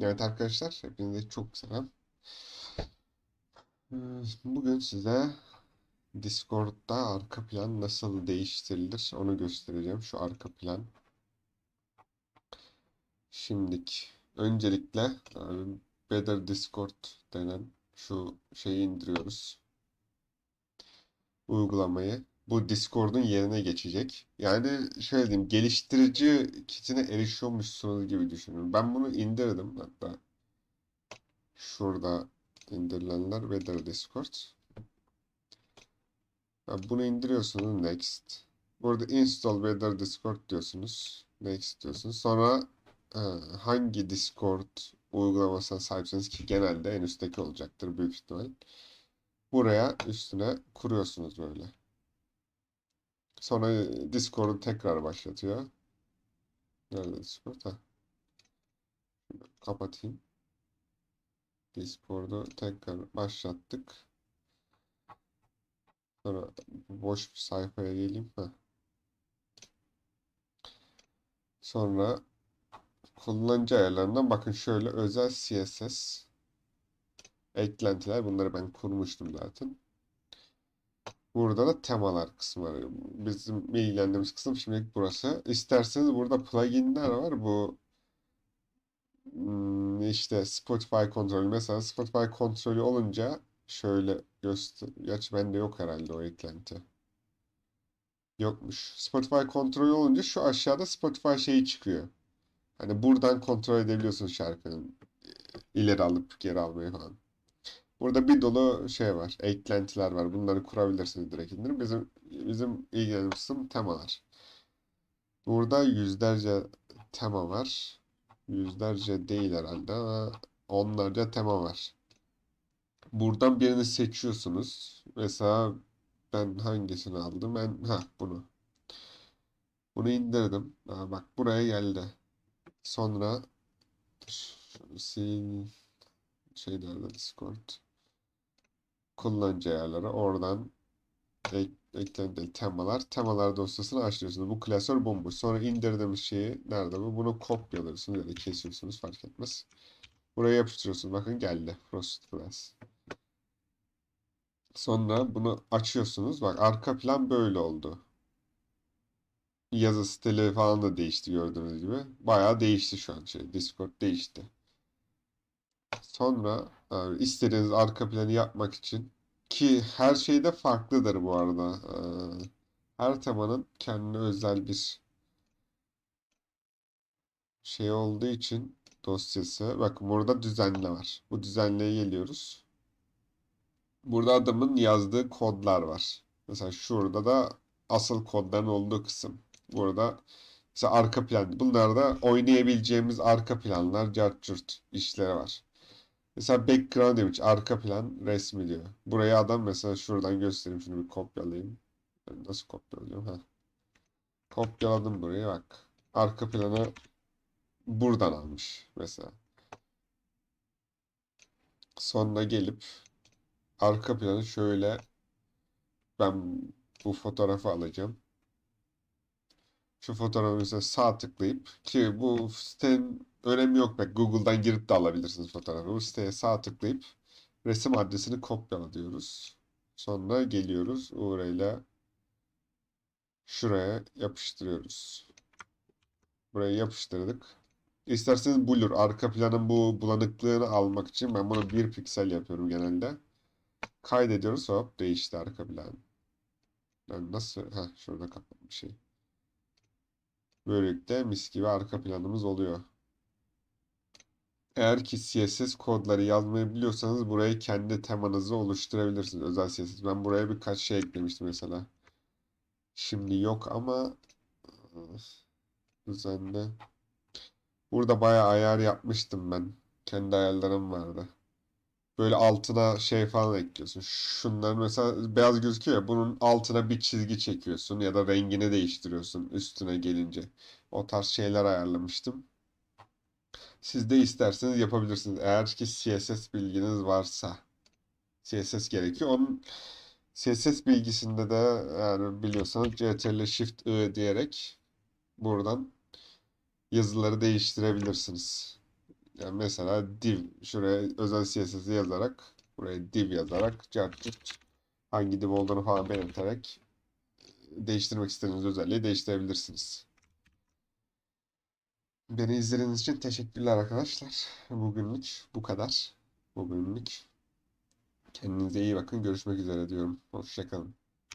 Evet arkadaşlar, hepinize çok selam. Ee, Bugün size Discord'da arka plan nasıl değiştirilir onu göstereceğim. Şu arka plan. Şimdilik öncelikle e, Better Discord denen şu şeyi indiriyoruz. Uygulamayı. Bu Discord'un yerine geçecek. Yani şöyle diyeyim, geliştirici kitine erişiyormuşsunuz gibi düşünün. Ben bunu indirdim hatta. Şurada indirilenler Better Discord. Ya bunu indiriyorsunuz Next. Burada Install Better Discord diyorsunuz. Next diyorsunuz. Sonra e, hangi Discord uygulamasına sahipseniz ki genelde en üstteki olacaktır büyük ihtimal. Buraya üstüne kuruyorsunuz böyle. Sonra Discord'u tekrar başlatıyor. Nerede Discord? Ha. Kapatayım. Discord'u tekrar başlattık. Sonra boş bir sayfaya geleyim. Heh. Sonra kullanıcı ayarlarından bakın şöyle özel CSS eklentiler. Bunları ben kurmuştum zaten. Burada da temalar kısmı. Bizim ilgilendiğimiz kısım şimdilik burası. İsterseniz burada pluginler var. Bu Hmm, işte Spotify kontrolü mesela Spotify kontrolü olunca şöyle göster gerçi bende yok herhalde o eklenti. Yokmuş. Spotify kontrolü olunca şu aşağıda Spotify şeyi çıkıyor. Hani buradan kontrol edebiliyorsun şarkının ileri alıp geri almayı falan. Burada bir dolu şey var. Eklentiler var. Bunları kurabilirsiniz direkt indirip. Bizim bizim ilgilendiğimiz kısım temalar. Burada yüzlerce tema var. Yüzlerce değil herhalde ama onlarca tema var. Buradan birini seçiyorsunuz. Mesela ben hangisini aldım? Ben ha bunu. Bunu indirdim. Aa, bak buraya geldi. Sonra sil şey nerede Discord. Kullanıcı ayarları oradan ek, eklenti temalar. Temalar dosyasını açıyorsunuz. Bu klasör bomboş. Sonra indirdiğimiz şeyi nerede bu? Bunu kopyalıyorsunuz ya da kesiyorsunuz fark etmez. Buraya yapıştırıyorsunuz. Bakın geldi. Frost Glass. Sonra bunu açıyorsunuz. Bak arka plan böyle oldu. Yazı stili falan da değişti gördüğünüz gibi. Bayağı değişti şu an şey. Discord değişti. Sonra yani istediğiniz arka planı yapmak için ki her şeyde farklıdır bu arada. Ee, her temanın kendine özel bir şey olduğu için dosyası. Bakın burada düzenle var. Bu düzenleye geliyoruz. Burada adamın yazdığı kodlar var. Mesela şurada da asıl kodların olduğu kısım. Burada mesela arka plan. Bunlarda oynayabileceğimiz arka planlar, cart işleri var. Mesela background image, arka plan resmi diyor. Buraya adam mesela şuradan göstereyim. Şunu bir kopyalayayım. Ben nasıl kopyalıyorum? Ha. Kopyaladım burayı bak. Arka planı buradan almış mesela. Sonra gelip arka planı şöyle ben bu fotoğrafı alacağım. Şu fotoğrafı mesela sağ tıklayıp ki bu sitenin önemi yok bak Google'dan girip de alabilirsiniz fotoğrafı. Bu siteye sağ tıklayıp resim adresini kopyala diyoruz. Sonra geliyoruz URL'e şuraya yapıştırıyoruz. Buraya yapıştırdık. İsterseniz blur arka planın bu bulanıklığını almak için ben bunu bir piksel yapıyorum genelde. Kaydediyoruz hop değişti arka plan. Ben nasıl ha şurada kapanmış şey. Böylelikle mis gibi arka planımız oluyor. Eğer ki CSS kodları yazmayı biliyorsanız buraya kendi temanızı oluşturabilirsiniz. Özel CSS. Ben buraya birkaç şey eklemiştim mesela. Şimdi yok ama düzenle. Burada bayağı ayar yapmıştım ben. Kendi ayarlarım vardı. Böyle altına şey falan ekliyorsun. Şunların mesela beyaz gözüküyor ya bunun altına bir çizgi çekiyorsun ya da rengini değiştiriyorsun üstüne gelince. O tarz şeyler ayarlamıştım. Siz de isterseniz yapabilirsiniz. Eğer ki CSS bilginiz varsa. CSS gerekiyor. Onun CSS bilgisinde de yani biliyorsanız CTRL Shift I diyerek buradan yazıları değiştirebilirsiniz. Yani mesela div şuraya özel CSS'i yazarak buraya div yazarak cart curt hangi div olduğunu falan belirterek değiştirmek istediğiniz özelliği değiştirebilirsiniz. Beni izlediğiniz için teşekkürler arkadaşlar. Bugünlük bu kadar. Bugünlük. Kendinize iyi bakın. Görüşmek üzere diyorum. Hoşçakalın.